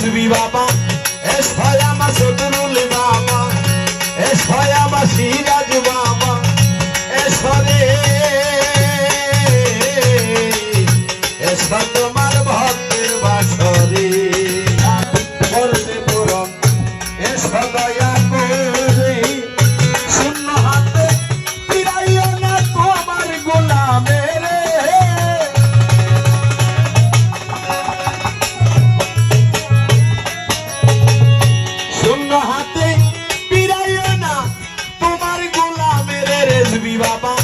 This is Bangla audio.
হিজবি বাবা। এস ভাই আমার সদরুল বাবা। এস ভাই আমার সিরাজ বাবা। এস হরে এস তোমার ভক্তের বাসরে। করতে পুরন এস দয়া করে। শূন্য হাতে পিরাইও না। তোমার গোলা গোলামের রেজবি বাবা।